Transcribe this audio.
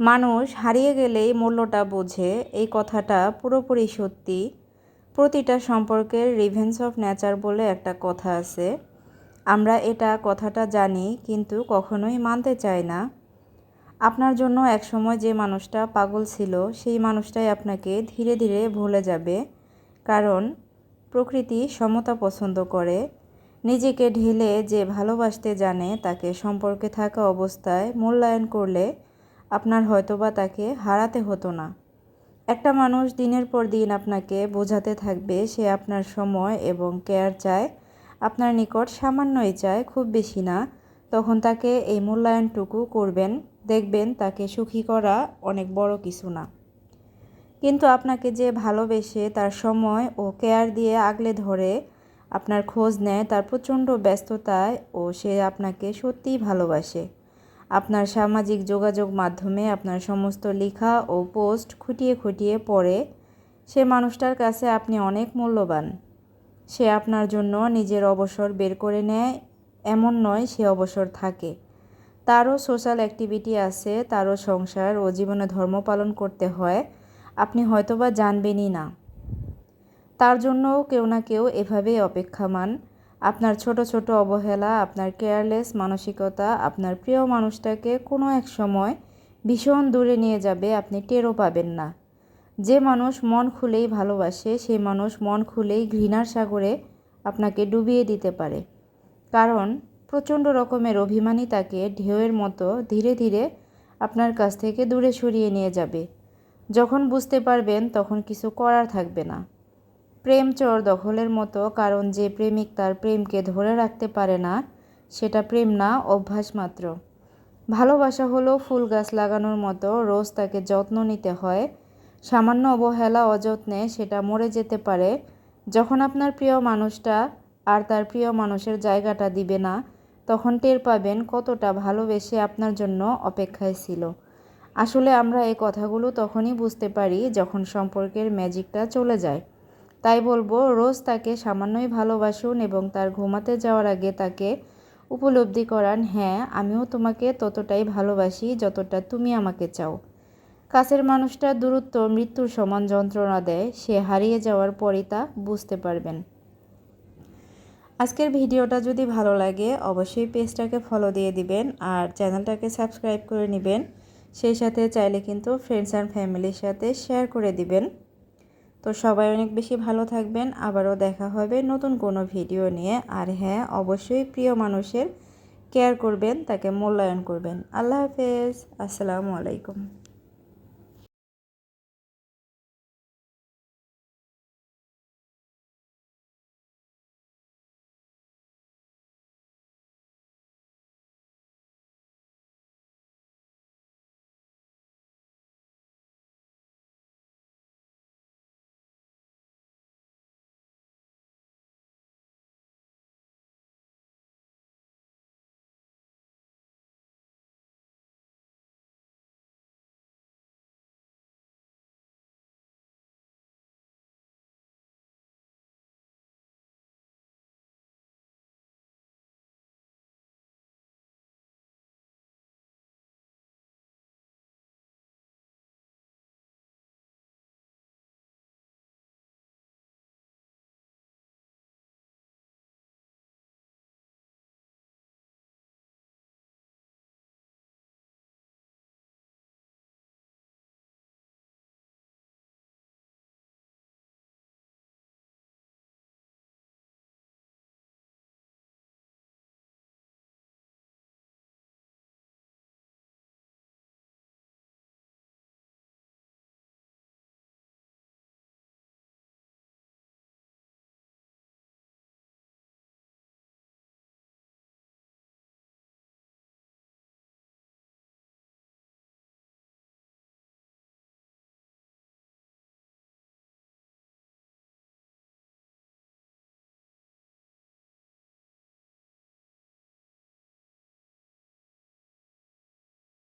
মানুষ হারিয়ে গেলেই মূল্যটা বোঝে, এই কথাটা পুরোপুরি সত্যি। প্রতিটা সম্পর্কের রিভেন্স অফ নেচার বলে একটা কথা আছে। আমরা এটা কথাটা জানি, কিন্তু কখনোই মানতে চাই না। আপনার জন্য একসময় যে মানুষটা পাগল ছিল, সেই মানুষটাই আপনাকে ধীরে ধীরে ভুলে যাবে। কারণ, প্রকৃতি সমতা পছন্দ করে। নিজেকে ঢেলে যে ভালোবাসতে জানে, তাকে সম্পর্কে থাকা অবস্থায় মূল্যায়ন করলে আপনার হয়তোবা তাকে হারাতে হতো না। একটা মানুষ দিনের পর দিন আপনাকে বোঝাতে থাকবে, সে আপনার সময় এবং কেয়ার চায়, আপনার নিকট সামান্যই চায়, খুব বেশি না। তখন তাকে এই মূল্যায়নটুকু করবেন, দেখবেন তাকে সুখী করা অনেক বড় কিছু না। কিন্তু আপনাকে যে ভালোবেসে তার সময় ও কেয়ার দিয়ে আগলে ধরে আপনার খোঁজ নেয়, তার প্রচণ্ড ব্যস্ততায় ও সে আপনাকে সত্যিই ভালোবাসে। আপনার সামাজিক যোগাযোগ মাধ্যমে আপনার সমস্ত লেখা ও পোস্ট খুঁটিয়ে খুঁটিয়ে পড়ে, সে মানুষটার কাছে আপনি অনেক মূল্যবান। সে আপনার জন্য নিজের অবসর বের করে নেয়, এমন নয় সে অবসর থাকে। তারও সোশ্যাল অ্যাক্টিভিটি আছে, তারও সংসার ও জীবনে ধর্ম পালন করতে হয়, আপনি হয়তোবা জানবেনই না। তার জন্যও কেউ না কেউ এভাবেই অপেক্ষামান। আপনার ছোট ছোট অবহেলা, আপনার কেয়ারলেস মানসিকতা, আপনার প্রিয় মানুষটাকে কোনো এক সময় ভীষণ দূরে নিয়ে যাবে, আপনি টেরও পাবেন না। যে মানুষ মন খুলেই ভালোবাসে সেই মানুষ মন খুলেই ঘৃণার সাগরে আপনাকে ডুবিয়ে দিতে পারে। কারণ প্রচণ্ড রকমের অভিমানী তাকে ঢেউয়ের মতো ধীরে ধীরে আপনার কাছ থেকে দূরে সরিয়ে নিয়ে যাবে। যখন বুঝতে পারবেন, তখন কিছু করার থাকবে না। প্রেম চোর দখলের মতো, কারণ যে প্রেমিক তার প্রেমকে ধরে রাখতে পারে না, সেটা প্রেম না, অভ্যাস মাত্র। ভালোবাসা হলো ফুল গাছ লাগানোর মতো, রোজ তাকে যত্ন নিতে হয়। সামান্য অবহেলা, অযত্নে সেটা মরে যেতে পারে। যখন আপনার প্রিয় মানুষটা আর তার প্রিয় মানুষের জায়গাটা দিবে না, তখন টের পাবেন কতটা ভালোবেসে আপনার জন্য অপেক্ষায় ছিল। আসলে আমরা এই কথাগুলো তখনই বুঝতে পারি যখন সম্পর্কের ম্যাজিকটা চলে যায়। তাই বলব, রোজ তাকে সামান্যই ভালোবাসুন এবং তার ঘুমাতে যাওয়ার আগে তাকে উপলব্ধি করান হ্যাঁ আমিও তোমাকে ততটাই ভালোবাসি যতটা তুমি আমাকে চাও। কাছের মানুষটা দূরত্ব, মৃত্যুর সমান যন্ত্রণা দেয়, সে হারিয়ে যাওয়ার পরই তা বুঝতে পারবেন। আজকের ভিডিওটা যদি ভালো লাগে, অবশ্যই পেজটাকে ফলো দিয়ে দিবেন আর চ্যানেলটাকে সাবস্ক্রাইব করে নেবেন। সেই সাথে চাইলে কিন্তু ফ্রেন্ডস অ্যান্ড ফ্যামিলির সাথে শেয়ার করে দিবেন। তো সবাই অনেক বেশি ভালো থাকবেন। আবারও দেখা হবে নতুন কোনো ভিডিও নিয়ে। আর হ্যাঁ অবশ্যই প্রিয় মানুষের কেয়ার করবেন, তাকে মূল্যায়ন করবেন। আল্লাহ হাফেজ। আসসালামু আলাইকুম।